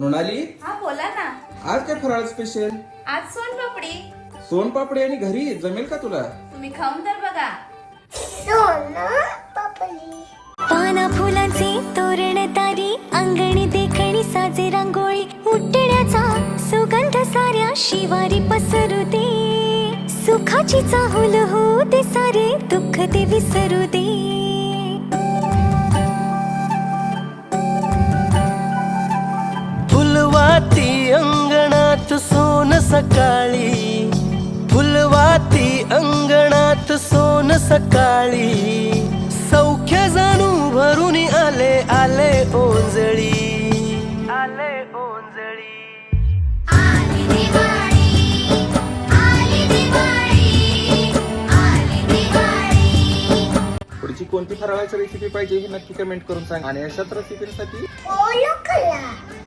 मृणाली? हा बोला ना. आज काय फराळ स्पेशल आज सोन पापडी. सोनपापडी आणि घरी? जमेल का तुला? तुम्ही खाऊन तर बघा. पाना फुलांचे तोरण तारी अंगणी देखणी साजे रांगोळी उठण्याचा सुगंध साऱ्या शिवारी पसरू दे. सुखाची चाहुल हो दे सारे दुःख ते विसरू दे. फुलवाती अंगणात सोन सकाळी. फुलवाती अंगणात सोन सकाळी. सौख्य जाणू भरून आले आले ओंजळी. आले ओंजळी. पुढची कोणती फराळाची रेसिपी पाहिजे हे नक्की कमेंट करून सांग. आणि अशाच रेसिपीसाठी